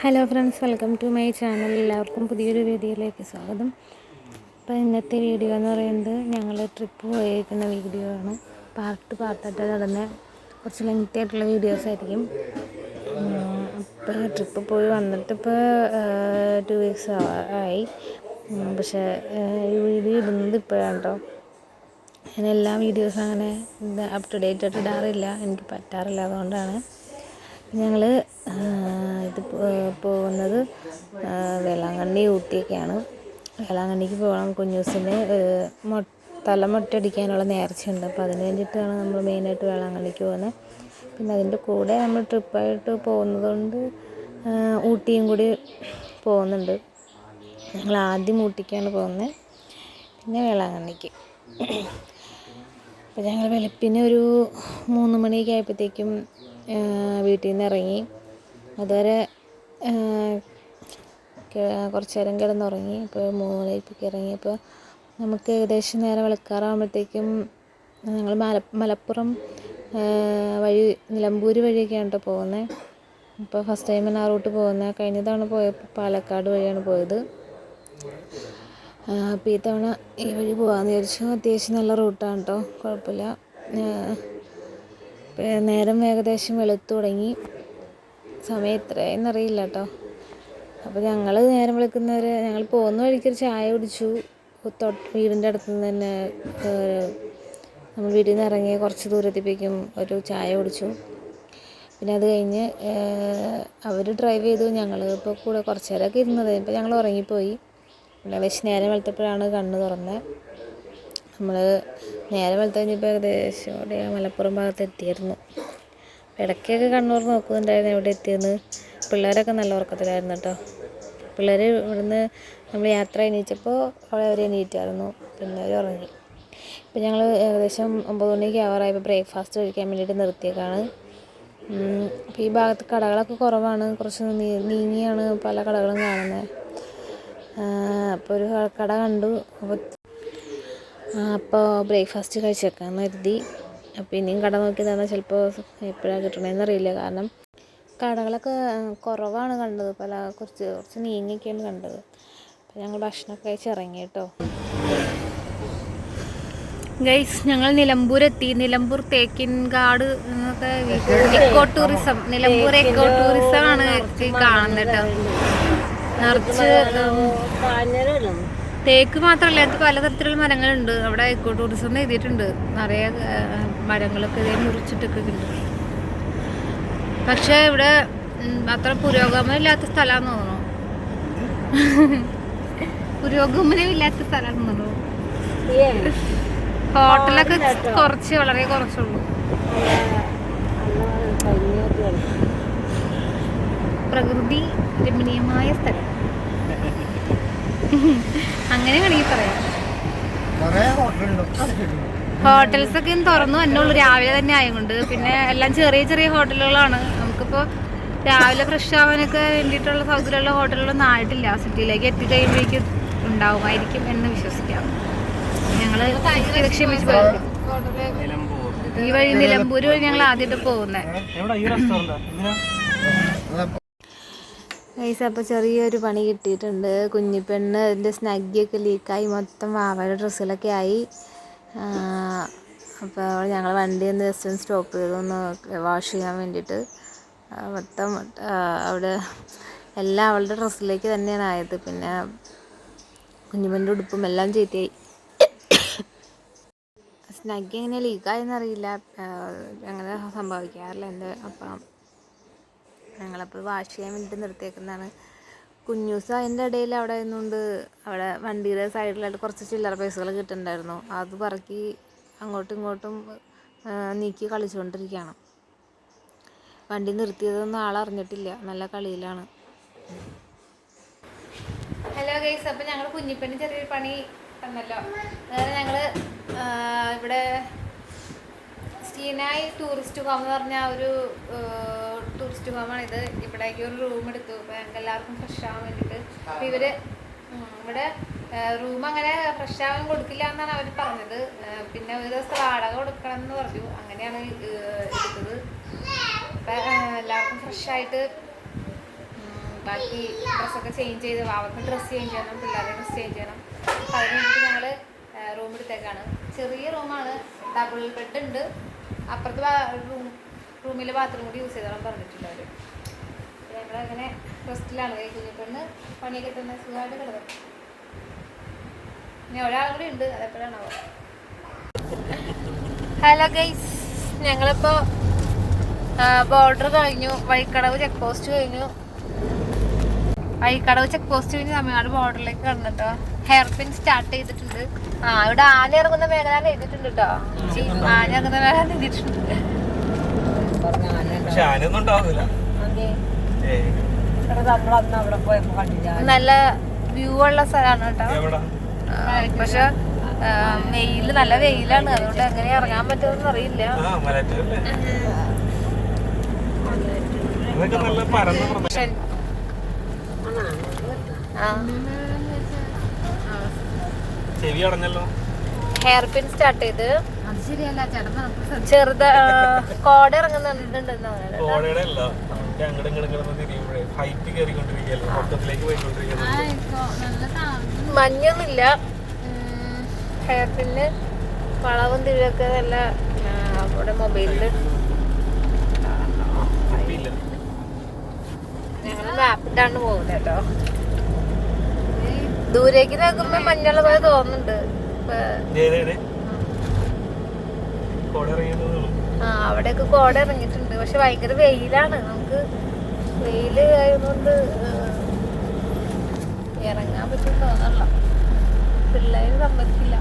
Hello friends welcome to my channel. എല്ലാവർക്കും പുതിയൊരു വീഡിയോയിലേക്ക് സ്വാഗതം. അപ്പോൾ ഇന്നത്തെ വീഡിയോ എന്ന് പറയുന്നത് ഞങ്ങൾ ട്രിപ്പ് പോയിരിക്കുന്ന വീഡിയോ ആണ്. പാർട്ട് പാർട്ടായിട്ട് നടന്ന കുറച്ച് ലെങ്തി ആയിട്ടുള്ള വീഡിയോസ് ആയിരിക്കും. അപ്പോൾ ട്രിപ്പ് പോയി വന്നിട്ട് ഇപ്പോൾ ടു വീക്സ് ആയി. പക്ഷേ ഈ വീഡിയോ ഇടുന്നത് ഇപ്പോഴാണ് കേട്ടോ ഞാൻ എല്ലാ വീഡിയോസും അങ്ങനെ അപ് ടു ഡേറ്റ് ആയിട്ട് ഇടാറില്ല. എനിക്ക് പറ്റാറില്ല അതുകൊണ്ടാണ്. ഞങ്ങൾ ഇത് പോകുന്നത് വേളാങ്കണ്ണി ഊട്ടിയൊക്കെയാണ്. വേളാങ്കണ്ണിക്ക് പോകണം. കുഞ്ഞൂസിന് മൊ തല മൊട്ടടിക്കാനുള്ള നേർച്ചയുണ്ട്. അപ്പോൾ അതിന് വേണ്ടിയിട്ടാണ് നമ്മൾ മെയിനായിട്ട് വേളാങ്കണ്ണിക്ക് പോകുന്നത്. പിന്നെ അതിന്റെ കൂടെ നമ്മൾ ട്രിപ്പായിട്ട് പോകുന്നത് കൊണ്ട് ആ, ഊട്ടിയും കൂടി പോകുന്നുണ്ട്. ഞങ്ങൾ ആദ്യം ഊട്ടിക്കാണ് പോകുന്നത്. പിന്നെ വേളാങ്കണ്ണിക്ക്. അപ്പോൾ ഞങ്ങൾ വെളുപ്പിന് ഒരു മൂന്ന് മണിയൊക്കെ ആയപ്പോഴത്തേക്കും വീട്ടിൽ നിന്ന് ഇറങ്ങി അതുവരെ കുറച്ച് നേരം കിടന്നുറങ്ങി. ഇപ്പോൾ മൂന്ന് മണിക്ക് ഇറങ്ങിയപ്പോൾ നമുക്ക് ഏകദേശം നേരെ വെളുക്കാറാകുമ്പോഴത്തേക്കും ഞങ്ങൾ മല മലപ്പുറം വഴി നിലമ്പൂർ വഴിയൊക്കെയാണ് കേട്ടോ പോകുന്നത് ഇപ്പോൾ ഫസ്റ്റ് ടൈമാണ് ആ റൂട്ട് പോകുന്നത് കഴിഞ്ഞ തവണ പോയപ്പോൾ പാലക്കാട് വഴിയാണ് പോയത്. അപ്പോൾ ഈ തവണ ഈ വഴി പോകാമെന്ന് വിചാരിച്ചു. അത്യാവശ്യം നല്ല റൂട്ടാണ് കേട്ടോ കുഴപ്പമില്ല നേരം ഏകദേശം വെളുത്തു തുടങ്ങി. സമയം ഇത്രയെന്നറിയില്ല കേട്ടോ അപ്പോൾ ഞങ്ങൾ നേരം വെളുക്കുന്നവരെ ഞങ്ങൾ പോകുന്ന വഴിക്ക് ഒരു ചായ കുടിച്ചു. തൊട്ട് വീടിന്റെ അടുത്ത് നിന്ന് തന്നെ നമ്മൾ വീട്ടിൽ നിന്ന് ഇറങ്ങി കുറച്ച് ദൂരത്തിപ്പേക്കും ഒരു ചായ കുടിച്ചു. പിന്നെ അത് കഴിഞ്ഞ് അവർ ഡ്രൈവ് ചെയ്തു. ഞങ്ങൾ ഇപ്പോൾ കൂടെ കുറച്ച് നേരമൊക്കെ ഇരുന്നത്. ഇപ്പോൾ ഞങ്ങൾ ഉറങ്ങിപ്പോയി. പിന്നെ നേരം വെളുത്തപ്പോഴാണ് കണ്ണ് തുറന്നത് നമ്മൾ നേരെ വെളുത്ത് കഴിഞ്ഞപ്പോൾ ഏകദേശം ഇവിടെ മലപ്പുറം ഭാഗത്ത് എത്തിയിരുന്നു. ഇടയ്ക്കൊക്കെ കണ്ണൂർ നോക്കുന്നുണ്ടായിരുന്നു എവിടെ എത്തിയെന്ന്. പിള്ളേരൊക്കെ നല്ല ഉറക്കത്തിലായിരുന്നു കേട്ടോ. പിള്ളേർ ഇവിടുന്ന് നമ്മൾ യാത്ര എണീച്ചപ്പോൾ അവിടെ അവർ എണീറ്റായിരുന്നു. പിന്നെ അവർ ഉറങ്ങി. ഇപ്പം ഞങ്ങൾ ഏകദേശം ഒമ്പത് മണിക്ക് ആവാറായപ്പോൾ ബ്രേക്ക്ഫാസ്റ്റ് കഴിക്കാൻ വേണ്ടിയിട്ട് നിർത്തിയേക്കാണ്. അപ്പോൾ ഈ ഭാഗത്ത് കടകളൊക്കെ കുറവാണ്. കുറച്ച് നീങ്ങിയാണ് പല കടകളും കാണുന്നത് അപ്പോൾ ഒരു കട കണ്ടു. അപ്പോൾ അപ്പോൾ ബ്രേക്ക്ഫാസ്റ്റ് കഴിച്ചേക്കാന്ന് കരുതി. അപ്പോൾ ഇനിയും കട നോക്കി തന്നെ ചിലപ്പോൾ എപ്പോഴാണ് കിട്ടണമെന്ന് അറിയില്ല. കാരണം കടകളൊക്കെ കുറവാണ് കണ്ടത്. പല കുറച്ച് കുറച്ച് നീങ്ങിയൊക്കെയാണ് കണ്ടത്. അപ്പോൾ ഞങ്ങൾ ഭക്ഷണമൊക്കെ കഴിച്ച് ഇറങ്ങി കേട്ടോ. ഗൈസ് ഞങ്ങൾ നിലമ്പൂർ എത്തി. നിലമ്പൂർ തേക്കിൻകാട് എന്നൊക്കെ eco tourism Nilambur eco tourism ആണ് കാണുന്നത് കേട്ടോ. നിറച്ച് തേക്ക് മാത്രമല്ല അത് പലതരത്തിലുള്ള മരങ്ങളുണ്ട്. അവിടെ ഇക്കോ ടൂറിസം എഴുതിയിട്ടുണ്ട്. നിറയെ മരങ്ങളൊക്കെ ഇതേ മുറിച്ചിട്ടൊക്കെ ഉണ്ട് പക്ഷെ ഇവിടെ അത്ര പുരോഗമനം ഇല്ലാത്ത സ്ഥലമാണെന്ന് തോന്നുന്നു. പുരോഗമനം ഇല്ലാത്ത സ്ഥലമാണെന്ന് തോന്നുന്നു. ഹോട്ടലൊക്കെ കുറച്ച് വളരെ കുറച്ചുള്ളൂ. പ്രകൃതി രമണീയമായ സ്ഥലം. അങ്ങനെ വേണമെങ്കിൽ പറയാം. ഹോട്ടൽസ് ഒക്കെ ഇന്ന് തുറന്നു. തന്നെയുള്ളൂ രാവിലെ തന്നെ ആയതുകൊണ്ട്. പിന്നെ എല്ലാം ചെറിയ ചെറിയ ഹോട്ടലുകളാണ്. നമുക്കിപ്പോൾ രാവിലെ ഫ്രഷ് ആവാനൊക്കെ വേണ്ടിയിട്ടുള്ള സൗകര്യമുള്ള ഹോട്ടലുകളൊന്നും ആയിട്ടില്ല. സിറ്റിയിലേക്ക് എത്തിക്കഴിയുമ്പോഴേക്കും ഉണ്ടാവുമായിരിക്കും എന്ന് വിശ്വസിക്കാം. ഞങ്ങൾ ക്ഷമിച്ച് പോകും ഈ വഴി നിലമ്പൂര് വഴി ഞങ്ങൾ ആദ്യമായിട്ട് പോകുന്നത്. ഗൈസ് അപ്പോൾ ചെറിയൊരു പണി കിട്ടിയിട്ടുണ്ട്. കുഞ്ഞിപ്പെണ്ണ് അതിന്റെ സ്നഗ്ഗിയൊക്കെ ലീക്കായി. മൊത്തം വാവയുടെ ഡ്രസ്സിലൊക്കെ ആയി. അപ്പോൾ ഞങ്ങൾ വണ്ടി ഒന്ന് ജസ്റ്റ് ഒന്ന് സ്റ്റോപ്പ് ചെയ്തു. ഒന്ന് വാഷ് ചെയ്യാൻ വേണ്ടിയിട്ട്. മൊത്തം അവിടെ എല്ലാം അവളുടെ ഡ്രസ്സിലേക്ക് തന്നെയാണ് ആയത്. പിന്നെ കുഞ്ഞിപ്പെണ്ണിന്റെ ഉടുപ്പും എല്ലാം ചീത്തയായി. സ്നഗ് എങ്ങനെ ലീക്കായെന്നറിയില്ല അങ്ങനെ സംഭവിക്കാറില്ല എന്റെ അപ്പം. ഞങ്ങളപ്പോൾ വാഷ് ചെയ്യാൻ വേണ്ടിയിട്ട് നിർത്തിയേക്കുന്നതാണ്. കുഞ്ഞൂസ് അതിന്റെ ഇടയിൽ അവിടെ നിന്നുകൊണ്ട് അവിടെ വണ്ടിയുടെ സൈഡിലായിട്ട് കുറച്ച് ചില്ലറ പൈസകൾ കിട്ടുന്നുണ്ടായിരുന്നു. അത് പറക്കി അങ്ങോട്ടും ഇങ്ങോട്ടും നീക്കി കളിച്ചുകൊണ്ടിരിക്കുകയാണ്. വണ്ടി നിർത്തിയതൊന്നും ആളറിഞ്ഞിട്ടില്ല നല്ല കളിയിലാണ്. ഹലോ ഗൈസ് അപ്പം ഞങ്ങൾ കുഞ്ഞിപ്പണി ചെറിയൊരു പണി തന്നല്ലോ. അതായത് ഞങ്ങൾ ഇവിടെ സ്റ്റീനായി ടൂറിസ്റ്റ് ഹോം എന്ന് പറഞ്ഞ ഒരു ടൂറിസ്റ്റ് ഹോമാണ് ഇത് ഇവിടേക്ക് ഒരു റൂം എടുത്തു. ഞങ്ങൾക്ക് എല്ലാവർക്കും ഫ്രഷ് ആവാൻ വേണ്ടിയിട്ട് അപ്പം ഇവർ ഇവിടെ റൂം അങ്ങനെ ഫ്രഷ് ആവാൻ കൊടുക്കില്ല എന്നാണ് അവർ പറഞ്ഞത്. പിന്നെ ഒരു ദിവസത്തെ വാടക കൊടുക്കണം എന്ന് പറഞ്ഞു. അങ്ങനെയാണ് എടുത്തത്. അപ്പം എല്ലാവർക്കും ഫ്രഷ് ആയിട്ട് ഉം, ബാക്കി ഡ്രസ്സൊക്കെ ചേഞ്ച് ചെയ്ത് അവർക്ക് ഡ്രസ്സ് ചേഞ്ച് ചെയ്യണം പിള്ളേരുടെ ഡ്രസ്സ് ചേഞ്ച് ചെയ്യണം. അപ്പം അതിന് വേണ്ടിയിട്ട് ഞങ്ങൾ റൂം എടുത്തേക്കാണ്. ചെറിയ റൂമാണ് ഡബിൾ ബെഡ് ഉണ്ട്. അപ്പുറത്ത് റൂം റൂമിൽ ബാത്റൂം കൂടി യൂസ് ചെയ്തോളാൻ പറഞ്ഞിട്ടുണ്ട് അവർ ഞങ്ങളങ്ങനെ റെസ്റ്റിലാണ് കുഞ്ഞിപ്പെണ്ണ് പണിയൊക്കെ തന്നെ സുഖമായിട്ട് കിടന്നു. ഇനി ഒരാളും കൂടി ഉണ്ട് അതെപ്പോഴാണോ ഹലോ ഗൈസ് ഞങ്ങളിപ്പോ ബോർഡർ കഴിഞ്ഞു വഴിക്കടവ് ചെക്ക് പോസ്റ്റ് കഴിഞ്ഞു. വഴിക്കടവ് ചെക്ക് പോസ്റ്റ് കഴിഞ്ഞ് തമിഴ്നാട് ബോർഡറിലേക്ക് കടന്നിട്ടോ. ഹെയർ പിൻ സ്റ്റാർട്ട് ചെയ്തിട്ടുണ്ട്. ആ ഇവിടെ ആന ഇറങ്ങുന്ന മേഖല എഴുതിയിട്ടുണ്ട് കേട്ടോ ആന ഇറങ്ങുന്ന മേഖല എഴുതിയിട്ടുണ്ട് പക്ഷെ നല്ല വ്യൂ ഉള്ള സ്ഥലമാണ് കേട്ടോ. എവിടാ? പക്ഷെ വെയിൽ നല്ല വെയിലാണ്. അതുകൊണ്ട് എങ്ങനെ ഇറങ്ങാൻ പറ്റുമെന്ന് അറിയില്ല. ആ മലറ്റൂരല്ലേ അതൊക്കെ നല്ല പരന്ന പ്രദേശം. ചെവി അടഞ്ഞല്ലോ. ഹെയർ പിൻ സ്റ്റാർട്ട് ചെയ്ത്. അത് ശരിയല്ല ചേട്ടൻ ചെറുത കോട ഇറങ്ങുന്നുണ്ടെന്ന് മഞ്ഞൊന്നുമില്ല. ഹെയർ പിന്നിൽ വളവും തിരിവൊക്കെ നല്ല അവിടെ മൊബൈലിൽ ഇല്ല ഞങ്ങൾ മാപ്പിട്ടാണ് പോകുന്നത് കേട്ടോ. ദൂരേക്ക് നോക്കുമ്പോ മഞ്ഞൾ പോലെ തോന്നുന്നുണ്ട്. ആ അവിടെയൊക്കെ കോട ഇറങ്ങിയിട്ടുണ്ട് പക്ഷെ ഭയങ്കര വെയിലാണ് നമുക്ക് വെയിൽ ആയതുകൊണ്ട് ഇറങ്ങാൻ പറ്റും തോന്നല്ല പിള്ളേര് സമ്മതിക്കില്ല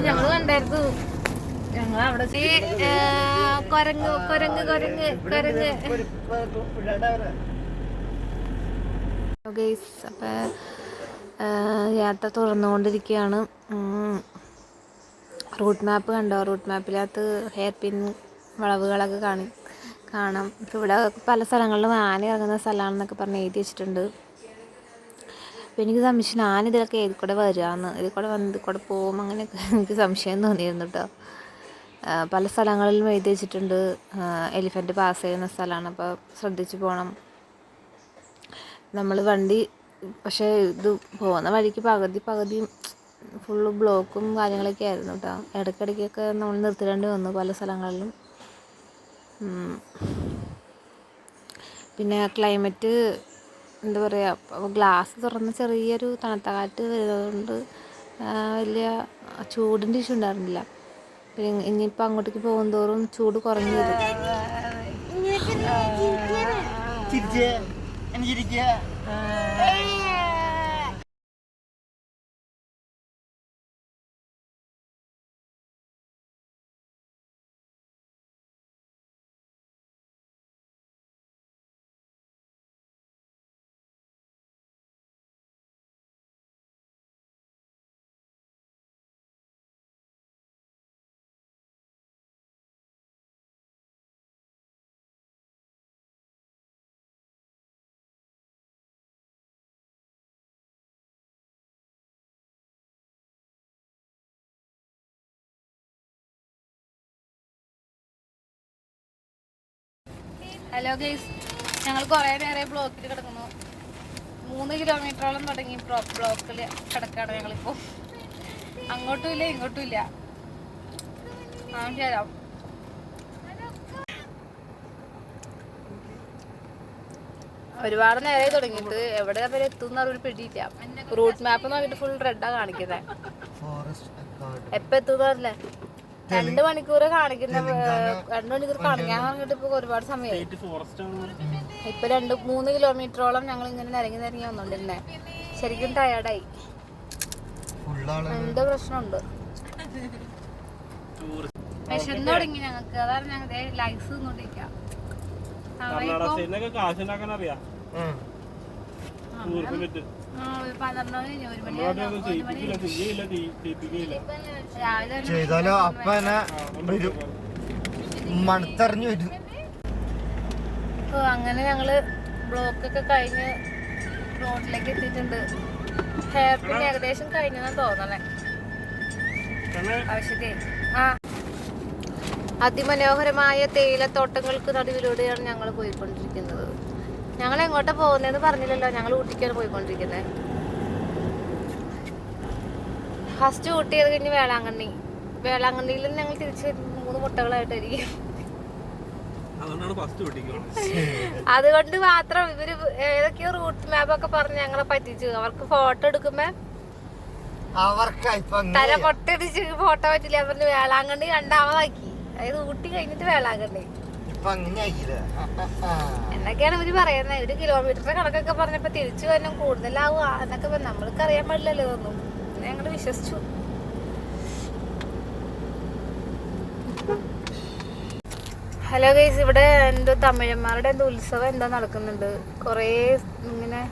ഞങ്ങൾ കണ്ടായിരുന്നു ഞങ്ങൾ അവിടെ കൊരങ്ങ് കൊരങ്ങ് കൊരങ്ങ് കൊരങ്ങ്. ഗൈസ് യാത്ര തുറന്നുകൊണ്ടിരിക്കുകയാണ്. റൂട്ട് മാപ്പ് കണ്ടോ? റൂട്ട് മാപ്പിനകത്ത് ഹെയർ പിൻ വളവുകളൊക്കെ കാണി കാണാം. ഇപ്പം ഇവിടെ പല സ്ഥലങ്ങളിലും ആന ഇറങ്ങുന്ന സ്ഥലമാണെന്നൊക്കെ പറഞ്ഞ് എഴുതി വെച്ചിട്ടുണ്ട്. അപ്പം എനിക്ക് സംശയം ആന ഇതിലൊക്കെ ഏതിൽ കൂടെ വരികയെന്ന് ഇതിൽ കൂടെ വന്ന് ഇതിൽ കൂടെ പോകും? അങ്ങനെയൊക്കെ എനിക്ക് സംശയം തോന്നിയിരുന്നു കേട്ടോ പല സ്ഥലങ്ങളിലും എഴുതി വെച്ചിട്ടുണ്ട് എലിഫന്റ് പാസ് ചെയ്യുന്ന സ്ഥലമാണ്. അപ്പോൾ ശ്രദ്ധിച്ച് പോകണം നമ്മൾ വണ്ടി പക്ഷേ ഇത് പോകുന്ന വഴിക്ക് പകുതി പകുതി ഫുള്ള് ബ്ലോക്കും കാര്യങ്ങളൊക്കെ ആയിരുന്നു കേട്ടോ ഇടയ്ക്കിടയ്ക്കൊക്കെ നമ്മൾ നിർത്തിടേണ്ടി വന്നു പല സ്ഥലങ്ങളിലും. പിന്നെ ക്ലൈമറ്റ് എന്താ പറയുക ഗ്ലാസ് തുറന്ന ചെറിയൊരു തണുത്ത കാറ്റ് വരുന്നതുകൊണ്ട് വലിയ ചൂടിന്റെ ഇഷ്യൂ ഉണ്ടായിരുന്നില്ല. ഇനിയിപ്പോൾ അങ്ങോട്ടേക്ക് പോകും തോറും ചൂട് കുറഞ്ഞു വരും. ഹലോ ഗൈസ് ഞങ്ങൾ കുറേ നേരെ ബ്ലോക്കിൽ കിടക്കുന്നു. മൂന്ന് കിലോമീറ്ററോളം തുടങ്ങി ബ്ലോക്കിൽ കിടക്കാണ് ഞങ്ങളിപ്പോൾ അങ്ങോട്ടും ഇല്ല ഇങ്ങോട്ടും ഇല്ല. ആരാം ഒരുപാട് നേരെ തുടങ്ങിയിട്ട് എവിടെ വരെ എത്തുന്ന ഒരു പിടിയില്ല റൂട്ട് മാപ്പ് നോക്കിട്ട് ഫുൾ റെഡാ കാണിക്കുന്നത് എപ്പോ എത്തുന്നല്ലേ രണ്ട് മണിക്കൂർ കാണിക്കുന്ന രണ്ട് മണിക്കൂർ കാണിക്കാൻ പറഞ്ഞിട്ട് ഇപ്പൊ ഒരുപാട് സമയമായി ആണ് ഇപ്പൊ രണ്ട് മൂന്ന് കിലോമീറ്ററോളം ഞങ്ങൾ ഇങ്ങനെ നിരങ്ങി നിരങ്ങി വന്നോണ്ടിരുന്നെ. ശരിക്കും ടയർഡായി എന്തോ പ്രശ്നമുണ്ട്. വിശന്ന് തുടങ്ങി ഞങ്ങൾക്ക്. അതാണ് ഞങ്ങൾ ലൈസ് തിന്നോണ്ടിരിക്കാം കാശുണ്ടാക്കാൻ അറിയാം. ചെയ്താലോ? അപ്പ തന്നെ വരും മണത്തറിഞ്ഞു വരും ഓ, അങ്ങനെ ഞങ്ങൾ ബ്ലോക്ക് ഒക്കെ കഴിഞ്ഞ് റോഡിലേക്ക് എത്തിയിട്ടുണ്ട്. ഹെയർ പിൻ ഏകദേശം കഴിഞ്ഞെന്നാ തോന്നണേ. ആവശ്യത്തെ. ആ. അതിമനോഹരമായ തേയിലത്തോട്ടങ്ങൾക്ക് നടുവിലൂടെയാണ് ഞങ്ങൾ പോയിക്കൊണ്ടിരിക്കുന്നത്. ഞങ്ങൾ എങ്ങോട്ടാ പോകുന്നതെന്ന് പറഞ്ഞില്ലല്ലോ. ഞങ്ങൾ ഊട്ടിക്കാണ് പോയിക്കൊണ്ടിരിക്കുന്നത് ഫസ്റ്റ് ഊട്ടി അത് കഴിഞ്ഞ് വേളാങ്കണ്ണി. വേളാങ്കണ്ണിയിൽ നിന്ന് ഞങ്ങൾ തിരിച്ച് മൂന്ന് മുട്ടകളായിട്ടായിരിക്കും. അതുകൊണ്ട് മാത്രം ഇവർ ഏതൊക്കെയോ റൂട്ട് മാപ്പ് ഒക്കെ പറഞ്ഞ് ഞങ്ങളെ പറ്റിച്ചു. അവർക്ക് ഫോട്ടോ എടുക്കുമ്പോ അവർക്ക് തല പൊട്ടടിച്ച് ഫോട്ടോ പറ്റില്ല. പറഞ്ഞ് വേളാങ്കണ്ണി രണ്ടാമതാക്കി അതായത് ഊട്ടി കഴിഞ്ഞിട്ട് വേളാങ്കണ്ണി. എന്നൊക്കെയാണ് ഇവർ പറയുന്നത് ഒരു കിലോമീറ്ററിന്റെ കണക്കൊക്കെ പറഞ്ഞപ്പോ തിരിച്ചു വരണം കൂടുതലാവുക എന്നൊക്കെ നമ്മൾക്ക് അറിയാൻ പാടില്ലല്ലോ ഇതൊന്നും. ഞങ്ങൾ വിശ്വസിച്ചു. ഹലോ ഗൈസ് ഇവിടെ എന്തോ തമിഴന്മാരുടെ എന്തോ ഉത്സവം എന്തോ നടക്കുന്നുണ്ട്. കുറേ ഇങ്ങനെ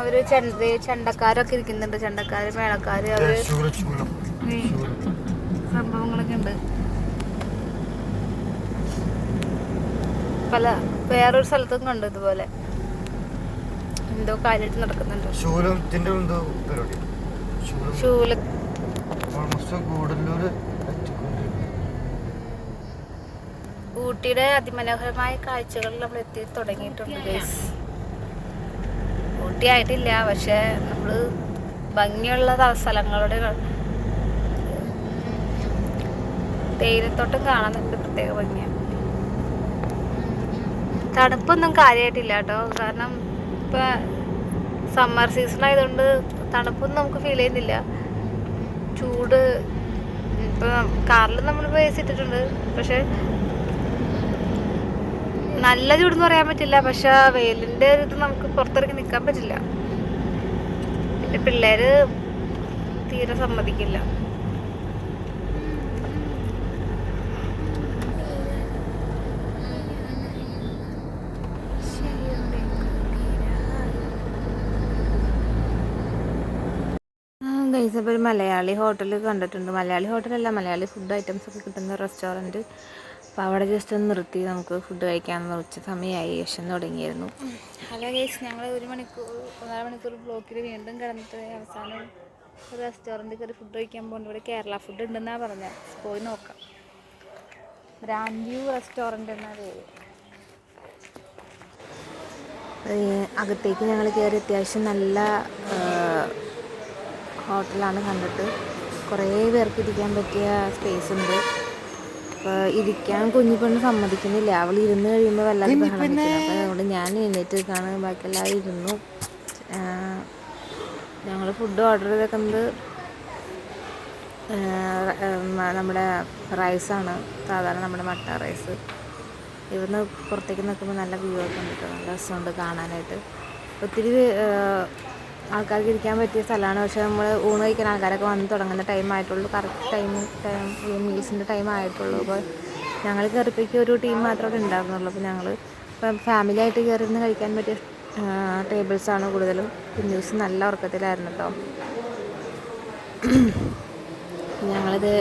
അവർ ചെണ്ട ചെണ്ടക്കാരൊക്കെ ഇരിക്കുന്നുണ്ട്. ചെണ്ടക്കാര് മേളക്കാര് അവർ ചൂട് ചൂടും ഈ സംഭവങ്ങളൊക്കെ ഉണ്ട് പല വേറൊരു സ്ഥലത്തും കണ്ടു ഇതുപോലെ. എന്തോ കാര്യമായിട്ട് നടക്കുന്നുണ്ട്. ശൂലത്തിന്റെ എന്തോ പരിപാടി. ശൂല. ഊട്ടിയുടെ അതിമനോഹരമായ കാഴ്ചകളിൽ നമ്മൾ എത്തി തുടങ്ങിയിട്ടുണ്ട് ഗൈസ് ഊട്ടി ആയിട്ടില്ല പക്ഷെ നമ്മൾ ഭംഗിയുള്ള സ്ഥലങ്ങളുടെ തേയിലത്തോട്ടം തേയിലത്തോട്ടം കാണാനുണ്ട് പ്രത്യേക ഭംഗിയാണ്. തണുപ്പൊന്നും കാര്യമായിട്ടില്ല കേട്ടോ. കാരണം ഇപ്പൊ സമ്മർ സീസൺ ആയതുകൊണ്ട് തണുപ്പൊന്നും നമുക്ക് ഫീൽ ചെയ്യുന്നില്ല. ചൂട് ഇപ്പൊ കാറിൽ നമ്മൾ വേസിട്ടിട്ടുണ്ട് പക്ഷെ നല്ല ചൂടെന്ന് പറയാൻ പറ്റില്ല. പക്ഷെ വെയിലിന്റെ ഇത് നമുക്ക് പുറത്തിറങ്ങി നിൽക്കാൻ പറ്റില്ല. പിന്നെ പിള്ളേര് തീരെ സമ്മതിക്കില്ല. ഗൈസ് അപ്പോൾ ഒരു മലയാളി ഹോട്ടൽ കണ്ടിട്ടുണ്ട്. മലയാളി ഹോട്ടലല്ല മലയാളി ഫുഡ് ഐറ്റംസ് ഒക്കെ കിട്ടുന്ന റെസ്റ്റോറന്റ് അപ്പോൾ അവിടെ ജസ്റ്റ് ഒന്ന് നിർത്തി. നമുക്ക് ഫുഡ് കഴിക്കാമെന്ന് ഉച്ച സമയമായി. വിഷം തുടങ്ങിയായിരുന്നു ഹലോ ഗൈസ് ഞങ്ങൾ ഒരു മണിക്കൂർ ഒന്നര മണിക്കൂർ ബ്ലോക്കിൽ വീണ്ടും കിടന്നിട്ട് അവസാനം ഒരു റെസ്റ്റോറന്റിൽ കയറി ഫുഡ് കഴിക്കാൻ പോകുന്നത് ഇവിടെ കേരള ഫുഡ് ഉണ്ടെന്നാണ് പറഞ്ഞത് പോയി നോക്കാം. ബ്രാൻഡ് വ്യൂ റെസ്റ്റോറന്റ് എന്നാ പേര്. അകത്തേക്ക് ഞങ്ങൾ കയറി അത്യാവശ്യം നല്ല ഹോട്ടലാണ് കണ്ടിട്ട്. കുറേ പേർക്ക് ഇരിക്കാൻ പറ്റിയ സ്പേസ് ഉണ്ട്. അപ്പോൾ ഇരിക്കാൻ കുഞ്ഞു പെണ്ണ് സമ്മതിക്കുന്നില്ല. അവൾ ഇരുന്ന് കഴിയുമ്പോൾ വല്ലാതെ ബഹളം അപ്പോൾ അതുകൊണ്ട് ഞാൻ എഴുന്നേറ്റ് നിൽക്കുകയാണ് ബാക്കി എല്ലാവരും ഇരുന്നു ഞങ്ങൾ ഫുഡ് ഓർഡർ ചെയ്തേക്കുന്നത് നമ്മുടെ റൈസാണ് സാധാരണ നമ്മുടെ മട്ട റൈസ് ഇവിടുന്ന് പുറത്തേക്ക് നിൽക്കുമ്പോൾ നല്ല വ്യൂ ഒക്കെ ഉണ്ട് കേട്ടോ. നല്ല രസമുണ്ട് കാണാനായിട്ട്. ഒത്തിരി ആൾക്കാർക്ക് ഇരിക്കാൻ പറ്റിയ സ്ഥലമാണ്. പക്ഷേ നമ്മൾ ഊണ് കഴിക്കാൻ ആൾക്കാരൊക്കെ വന്ന് തുടങ്ങുന്ന ടൈം ആയിട്ടുള്ളൂ. കറക്റ്റ് ടൈം ടൈം മീൽസിന്റെ ടൈം ആയിട്ടുള്ളൂ. അപ്പോൾ ഞങ്ങൾ കയറിപ്പോയിക്ക് ഒരു ടീം മാത്രമേ ഉണ്ടായിരുന്നുള്ളൂ. അപ്പോൾ ഞങ്ങൾ ഇപ്പം ഫാമിലി ആയിട്ട് കയറി ഇരുന്ന് കഴിക്കാൻ പറ്റിയ ടേബിൾസാണ് കൂടുതലും. പിന്നെ കുഞ്ഞൂസ് നല്ല ഉറക്കത്തിലായിരുന്നു കേട്ടോ. ഞങ്ങളിത്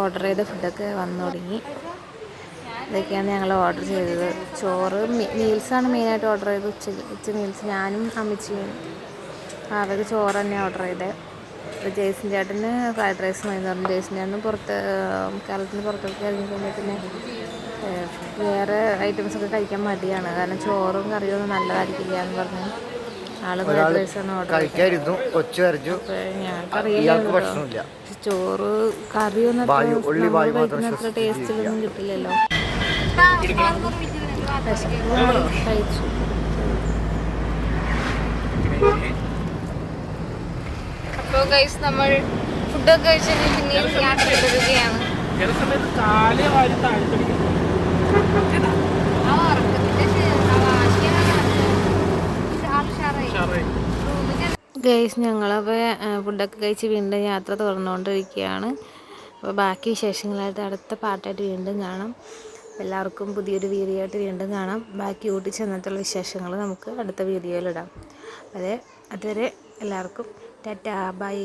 ഓർഡർ ചെയ്ത ഫുഡൊക്കെ വന്നു തുടങ്ങി. ഇതൊക്കെയാണ് ഞങ്ങൾ ഓർഡർ ചെയ്തത്. ചോറ് മീൽസാണ് മെയിനായിട്ട് ഓർഡർ ചെയ്തത്. ഉച്ച ഉച്ച മീൽസ് ഞാനും അമ്മച്ചിയും. അവർക്ക് ചോറ് തന്നെ ഓർഡർ ചെയ്തത് അപ്പോൾ ജേസൻ ചേട്ടന് ഫ്രൈഡ് റൈസ് മതി പറഞ്ഞു. ജേസൻ ചേട്ടന് പുറത്ത് കേരളത്തിന് പുറത്തൊക്കെ ഇറങ്ങി കഴിഞ്ഞാൽ പിന്നെ വേറെ ഐറ്റംസ് ഒക്കെ കഴിക്കാൻ മടിയാണ്. കാരണം ചോറും കറിയും ഒന്നും നല്ലതായിരിക്കില്ല എന്ന് പറഞ്ഞു. ആൾ ഫ്രൈഡ് റൈസ് ആണ് ഓർഡർ ചെയ്തത് കഴിക്കായിരുന്നു കൊച്ചു ഇയാൾക്ക് ഞങ്ങൾക്കറിയില്ല ചോറ് കറിയൊന്നും അത്ര ടേസ്റ്റിലൊന്നും കിട്ടില്ലല്ലോ. കഴിച്ചു. അപ്പോൾ ഗൈസ് നമ്മൾ ഫുഡൊക്കെ കഴിച്ച് പിന്നെയും യാത്ര തുടരുകയാണ് ഗൈസ് ഞങ്ങളപ്പോൾ ഫുഡൊക്കെ കഴിച്ച് വീണ്ടും യാത്ര തുടർന്നുകൊണ്ടിരിക്കുകയാണ് അപ്പോൾ ബാക്കി വിശേഷങ്ങളായിട്ട് അടുത്ത പാട്ടായിട്ട് വീണ്ടും കാണാം. എല്ലാവർക്കും പുതിയൊരു വീഡിയോ ആയിട്ട് വീണ്ടും കാണാം. ബാക്കി ഊട്ടി ചെന്നിട്ടുള്ള വിശേഷങ്ങൾ നമുക്ക് അടുത്ത വീഡിയോയിലിടാം അതെ അതുവരെ എല്ലാവർക്കും ടാറ്റാ ബൈ